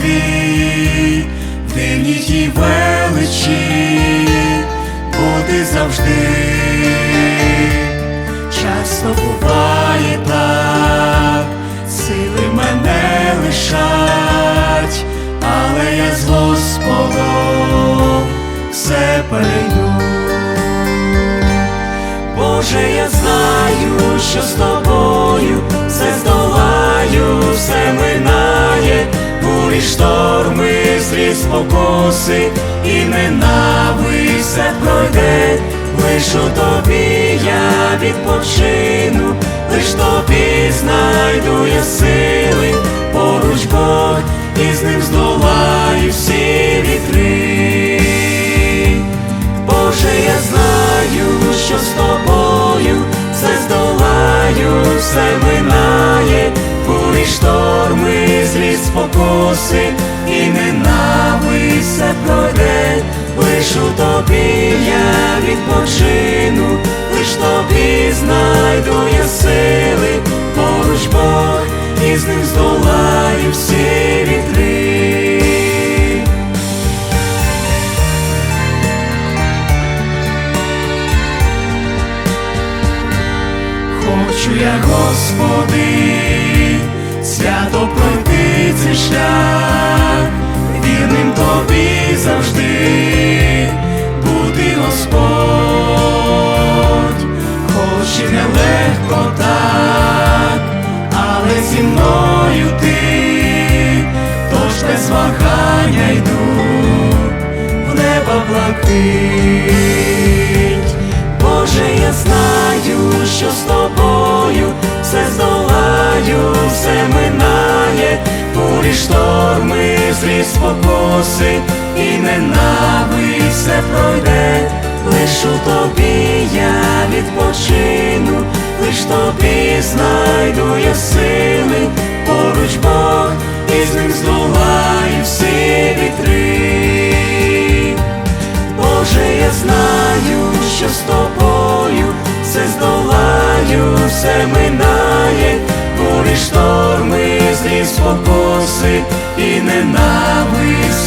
в дивній тій величі, бути завжди. Часто буває так, сили мене лишать, але я з Господом все перейду. Боже, я знаю, що з тобою шторми, злі спокуси, і ненависть пройде, лиш у тобі я відпочину, лиш тобі знайду я сили, поруч Бог, і з ним здолаю всі спокуси, і ненависть пройде, лиш у тобі я відпочину, лиш тобі знайду я сили, поруч Бог, і з ним здолаю всі вітри. Хочу я, Господи, свято пройти цей шлях, вірним тобі завжди бути Господь, хоч і нелегко так, але зі мною ти, тож без вагання йду в небо блакить. Шторми, злі спокуси, і ненависть все пройде, лиш у тобі я відпочину, лиш тобі знайду я сили, поруч Бог, і з ним здолаю всі вітри. Боже, я знаю, що з тобою все здолаю, все минає, бурі шторми, злі спокуси, і ненависть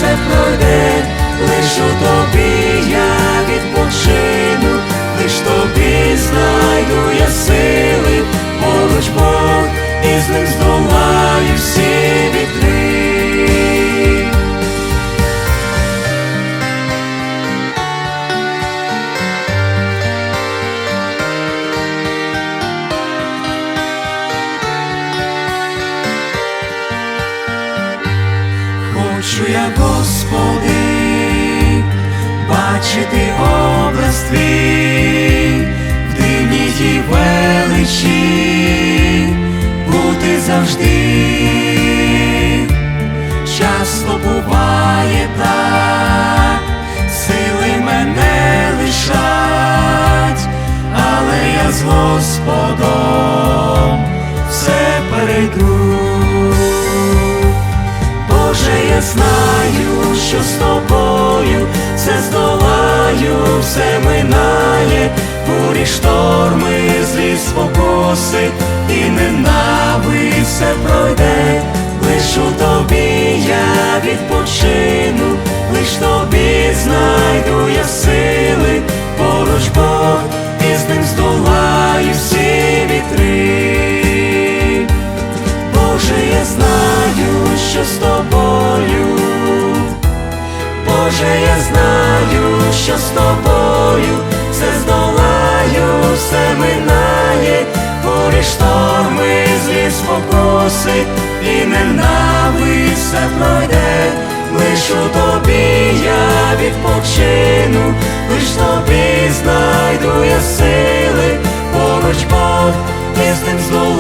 Хочу я, Господи, бачити образ твій, в дивній величі, бути завжди. Шторми, злі спокуси, і ненависть все пройде, лиш у тобі я відпочину, лиш тобі знайду я сили, поруч Бог, і з ним здолаю всі вітри. Боже, я знаю, що з тобою, Боже, я знаю, що з тобою шторми, злі спокуси, і ненависть все пройде, лиш у тобі я відпочину, лиш тобі знайду я сили, поруч Бог, і з ним здолаю.